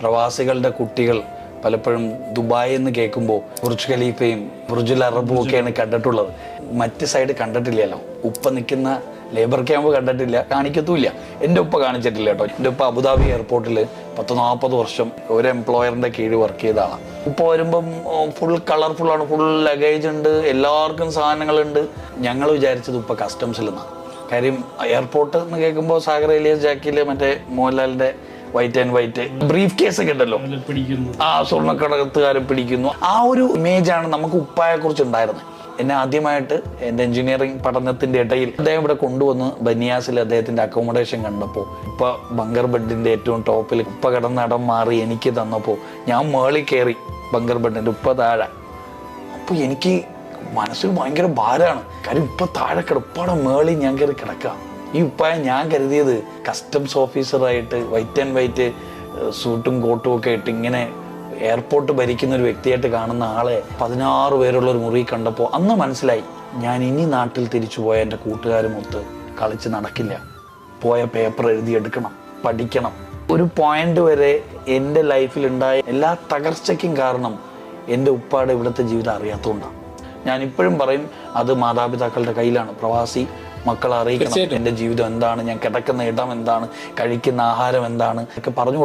പ്രവാസികളുടെ കുട്ടികൾ പലപ്പോഴും ദുബായ് എന്ന് കേൾക്കുമ്പോൾ ബുർജ് ഖലീഫയും ബുർജുൽ അറബും ഒക്കെയാണ് കണ്ടിട്ടുള്ളത്. മറ്റ് സൈഡ് കണ്ടിട്ടില്ലല്ലോ. ഉപ്പ നിൽക്കുന്ന ലേബർ ക്യാമ്പ് കണ്ടിട്ടില്ല കാണിക്കത്തുമില്ല. എന്റെ ഉപ്പ കാണിച്ചിട്ടില്ല കേട്ടോ. എന്റെ ഉപ്പ അബുദാബി എയർപോർട്ടിൽ പത്ത് നാൽപ്പത് വർഷം ഒരു എംപ്ലോയറിന്റെ കീഴിൽ വർക്ക് ചെയ്ത ആളാണ് ഉപ്പ വരുമ്പം ഫുൾ കളർഫുൾ ആണ്. ഫുൾ ലഗേജ് ഉണ്ട്. എല്ലാവർക്കും സാധനങ്ങളുണ്ട്. ഞങ്ങൾ വിചാരിച്ചത് ഉപ്പ കസ്റ്റംസിൽ നിന്നാണ്. കാര്യം എയർപോർട്ട് എന്ന് കേൾക്കുമ്പോൾ സാഗർ എലിയസ് ജാക്കിയിലെ മറ്റേ മോഹൻലാലിന്റെ white and white briefcase ഒക്കെ ഉണ്ടല്ലോ. ആ സ്വർണക്കടകത്തുകാരെ പിടിക്കുന്നു. ആ ഒരു ഇമേജ് ആണ് നമുക്ക് ഉപ്പായെ കുറിച്ച് ഉണ്ടായിരുന്നത്. എന്നെ ആദ്യമായിട്ട് എന്റെ എഞ്ചിനീയറിംഗ് പഠനത്തിന്റെ ഇടയിൽ അദ്ദേഹം ഇവിടെ കൊണ്ടുവന്ന് ബനിയാസിൽ അദ്ദേഹത്തിന്റെ അക്കോമഡേഷൻ കണ്ടപ്പോൾ ഉപ്പ ബങ്കർ ബെഡിന്റെ ഏറ്റവും ടോപ്പിൽ ഉപ്പ കിടന്ന ഇടം മാറി എനിക്ക് തന്നപ്പോൾ ഞാൻ മേളിൽ കയറി ബങ്കർ ബെഡിന്റെ ഉപ്പ താഴെ. അപ്പൊ എനിക്ക് മനസ്സിൽ ഭയങ്കര ഭാരമാണ്. കാര്യം ഇപ്പൊ താഴെ കിടപ്പാടെ മേളിൽ ഞാൻ കയറി കിടക്കാം ഈ ഉപ്പായ ഞാൻ കരുതിയത് കസ്റ്റംസ് ഓഫീസറായിട്ട് വൈറ്റ് ആൻഡ് വൈറ്റ് സൂട്ടും കോട്ടും ഒക്കെ ഇട്ട് ഇങ്ങനെ എയർപോർട്ട് ഭരിക്കുന്ന ഒരു വ്യക്തിയായിട്ട് കാണുന്ന ആളെ പതിനാറ് പേരുള്ള ഒരു മുറി കണ്ടപ്പോൾ അന്ന് മനസ്സിലായി ഞാൻ ഇനി നാട്ടിൽ തിരിച്ചു പോയ എന്റെ കൂട്ടുകാരുമൊത്ത് കളിച്ച് നടക്കില്ല. പോയ പേപ്പർ എഴുതിയെടുക്കണം പഠിക്കണം. ഒരു പോയിന്റ് വരെ എന്റെ ലൈഫിൽ ഉണ്ടായ എല്ലാ തകർച്ചയ്ക്കും കാരണം എന്റെ ഉപ്പാടെ ഇവിടുത്തെ ജീവിതം അറിയാത്തതുകൊണ്ടാണ് ഞാൻ ഇപ്പോഴും പറയും അത് മാതാപിതാക്കളുടെ കയ്യിലാണ്. പ്രവാസി മക്കളെ അറിയിക്കണം. എന്റെ ജീവിതം എന്താണ്? ഞാൻ കിടക്കുന്ന ഇടം എന്താണ്? കഴിക്കുന്ന ആഹാരം എന്താണ്? ഒക്കെ പറഞ്ഞു.